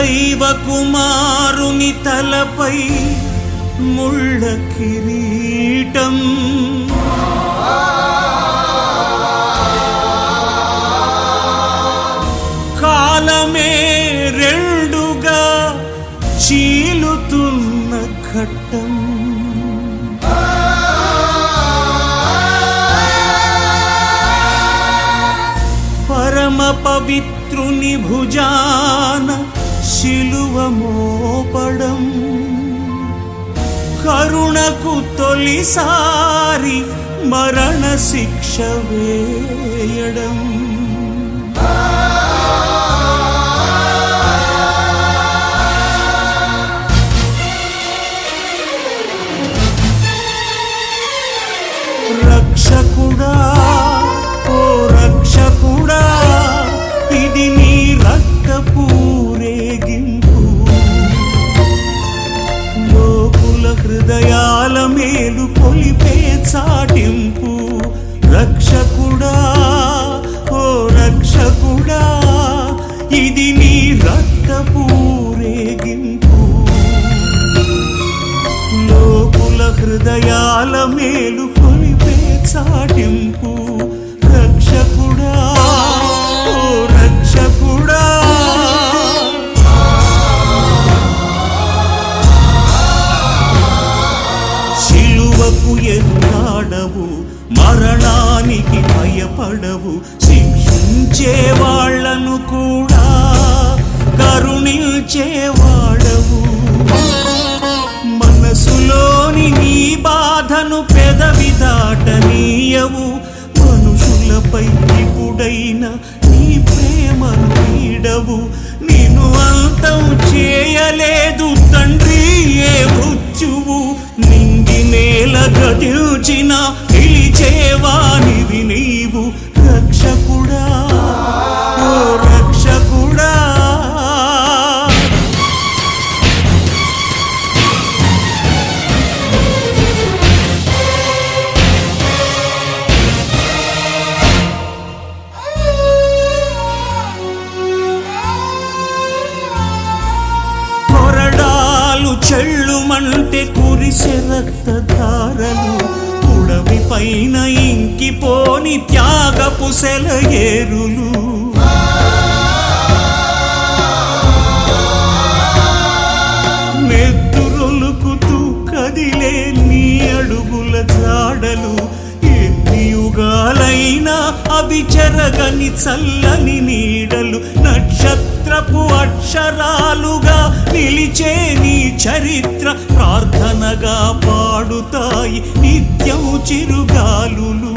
దైవ కుమారుని తలపై ముళ్ళ కిరీటం. కాలమే రెండుగా చీలుతున్న ఘట్టం. పరమ పవిత్రుని భుజాన శిలువ మోపడం. కరుణకు తొలిసారి మరణ శిక్ష వేయడం. ఇది నీ రక్తపూరేగింపు లోకుల హృదయాల మేలు కొలిపే చాటింపు. రక్షకుడా ఓ రక్షకుడా. శిలువకు ఎన్నాడవు? మరణానికి భయపడవు. శిక్షించే వాళ్ళను కూడా కరుణించేవాడవు. మనసులోని నీ బాధను పెదవి దాటనీయవు. మనుషులపై ఇప్పుడైన నీ ప్రేమను నీడవు. నేను అంతం చేయలేదు తండ్రి ఏ మృత్యువు. నింగి నేల గదిల్చిన పిలిచేవానివి చెళ్ళుమంటే కురిసె రక్తధారలు పుడవి పైన ఇంకిపోని త్యాగపు సెలయేరులు నెత్తురొలుకుతూ కదిలే నీ అడుగుల జాడలు ఎన్ని యుగాలైనా అవి చెరగని చల్లని నీడలు చరిత్రపు అక్షరాలుగా నిలిచే నీ చరిత్ర ప్రార్థనగా పాడుతాయి నిత్యం చిరుగాలులు.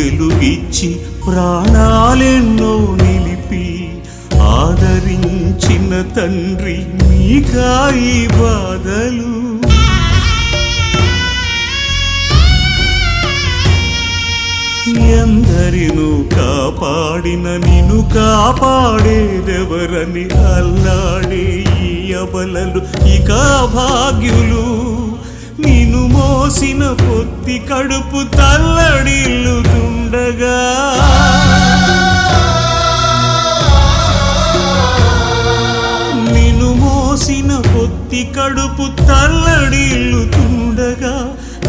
వెలుగిచ్చి ప్రాణాలెన్నో నిలిపి ఆదరించిన తండ్రి మీకాయి బాధలు. ఎందరిను కాపాడిన నిన్ను కాపాడేదెవరని అల్లాడే ఈ అబలలు ఇక భాగ్యులు నిను మోసిన పొత్తి కడుపు తల్లడిల్లుతుండగా. నిను మోసిన పొత్తి కడుపు తల్లడిల్లుతుండగా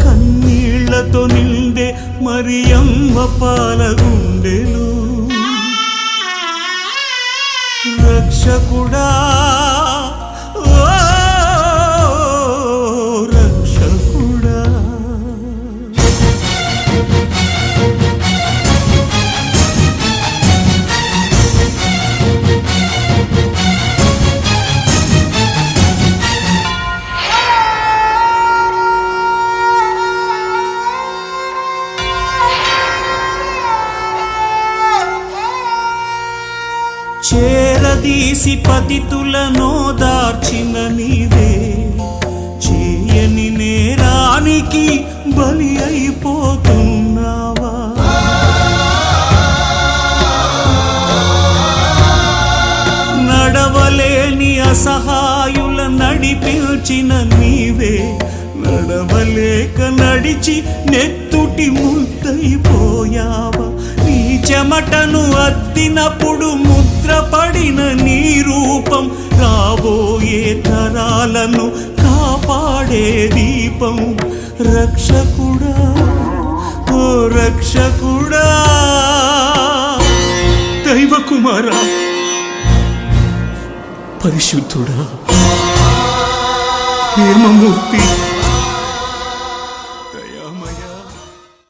కన్నీళ్ళతో నిండే మరి అమ్మ పాలగుండెలు. రక్షకుడా చేరదీసి పతితులను దార్చిన నీవే నేరానికి బలి అయిపోతున్నావా? నడవలేని అసహాయుల నడిపించిన నీవే. నడవలేక నడిచి నెత్తుటి ముద్దైపోయావా నీ చెమటను అద్దినప్పుడు ముద్రపడిన నీ రూపం రాబోయే తరాలను కాపాడే దీపం. రక్షకుడా ఓ రక్షకుడా దైవ కుమారా పరిశుద్ధుడా హేమమూర్తి